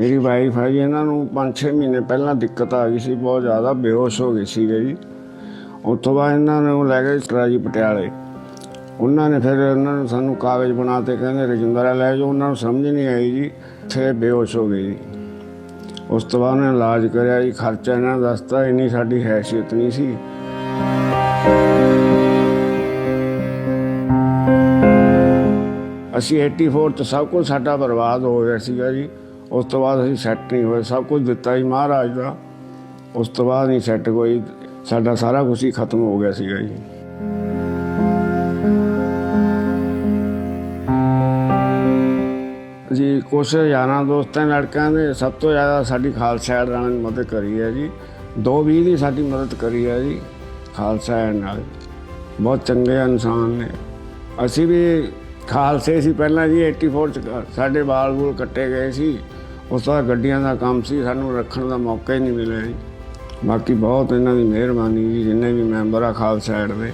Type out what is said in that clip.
ਮੇਰੀ ਵਾਈਫ ਹੈ ਜੀ, ਇਹਨਾਂ ਨੂੰ 5-6 ਮਹੀਨੇ ਪਹਿਲਾਂ ਦਿੱਕਤ ਆ ਗਈ ਸੀ, ਬਹੁਤ ਜ਼ਿਆਦਾ ਬੇਹੋਸ਼ ਹੋ ਗਈ ਸੀ ਜੀ। ਉਸ ਤੋਂ ਬਾਅਦ ਇਹਨਾਂ ਨੂੰ ਲੈ ਗਏ ਸਟਰਾਜੀ ਪਟਿਆਲੇ। ਉਹਨਾਂ ਨੇ ਫਿਰ ਉਹਨਾਂ ਨੂੰ ਸਾਨੂੰ ਕਾਗਜ਼ ਬਣਾ ਤੇ ਕਹਿੰਦੇ, ਰਜਿੰਦਰਾ ਲੈ ਜਾਓ। ਉਹਨਾਂ ਨੂੰ ਸਮਝ ਨਹੀਂ ਆਈ ਜੀ ਫਿਰ ਬੇਹੋਸ਼ ਹੋ ਗਏ ਜੀ। ਉਸ ਤੋਂ ਬਾਅਦ ਉਹਨਾਂ ਇਲਾਜ ਕਰਿਆ ਜੀ, ਖਰਚਾ ਇਹਨਾਂ ਨੇ ਦੱਸਤਾ, ਇੰਨੀ ਸਾਡੀ ਹੈਸੀਅਤ ਨਹੀਂ ਸੀ। ਅਸੀਂ 84 ਚ ਸਭ ਕੁਝ ਸਾਡਾ ਬਰਬਾਦ ਹੋ ਗਿਆ ਸੀਗਾ ਜੀ। ਉਸ ਤੋਂ ਬਾਅਦ ਅਸੀਂ ਸੈੱਟ ਨਹੀਂ ਹੋਏ, ਸਭ ਕੁਝ ਦਿੱਤਾ ਜੀ ਮਹਾਰਾਜ ਦਾ। ਉਸ ਤੋਂ ਬਾਅਦ ਨਹੀਂ ਸੈੱਟ ਕੋਈ, ਸਾਡਾ ਸਾਰਾ ਕੁਝ ਹੀ ਖਤਮ ਹੋ ਗਿਆ ਸੀਗਾ ਜੀ। ਜੀ, ਕੁਛ ਯਾਰਾਂ ਦੋਸਤਾਂ ਲੜਕਿਆਂ ਨੇ ਸਭ ਤੋਂ ਜ਼ਿਆਦਾ ਸਾਡੀ ਖਾਲਸਾ ਐਡ ਨਾਲ ਮਦਦ ਕਰੀ ਹੈ ਜੀ। ਦੋ ਵੀਹ ਦੀ ਸਾਡੀ ਮਦਦ ਕਰੀ ਹੈ ਜੀ, ਖਾਲਸਾ ਐਡ ਨਾਲ। ਬਹੁਤ ਚੰਗੇ ਇਨਸਾਨ ਨੇ। ਅਸੀਂ ਵੀ ਖਾਲਸੇ ਸੀ ਪਹਿਲਾਂ ਜੀ 84 ਚ ਸਾਡੇ ਵਾਲ ਬੂਲ ਕੱਟੇ ਗਏ ਸੀ। ਉਸ ਤੋਂ ਗੱਡੀਆਂ ਦਾ ਕੰਮ ਸੀ, ਸਾਨੂੰ ਰੱਖਣ ਦਾ ਮੌਕਾ ਹੀ ਨਹੀਂ ਮਿਲਿਆ ਜੀ। ਬਾਕੀ ਬਹੁਤ ਇਹਨਾਂ ਦੀ ਮਿਹਰਬਾਨੀ ਜੀ, ਜਿੰਨੇ ਵੀ ਮੈਂਬਰ ਆ ਖਾਲਸਾ ਐਡ ਦੇ।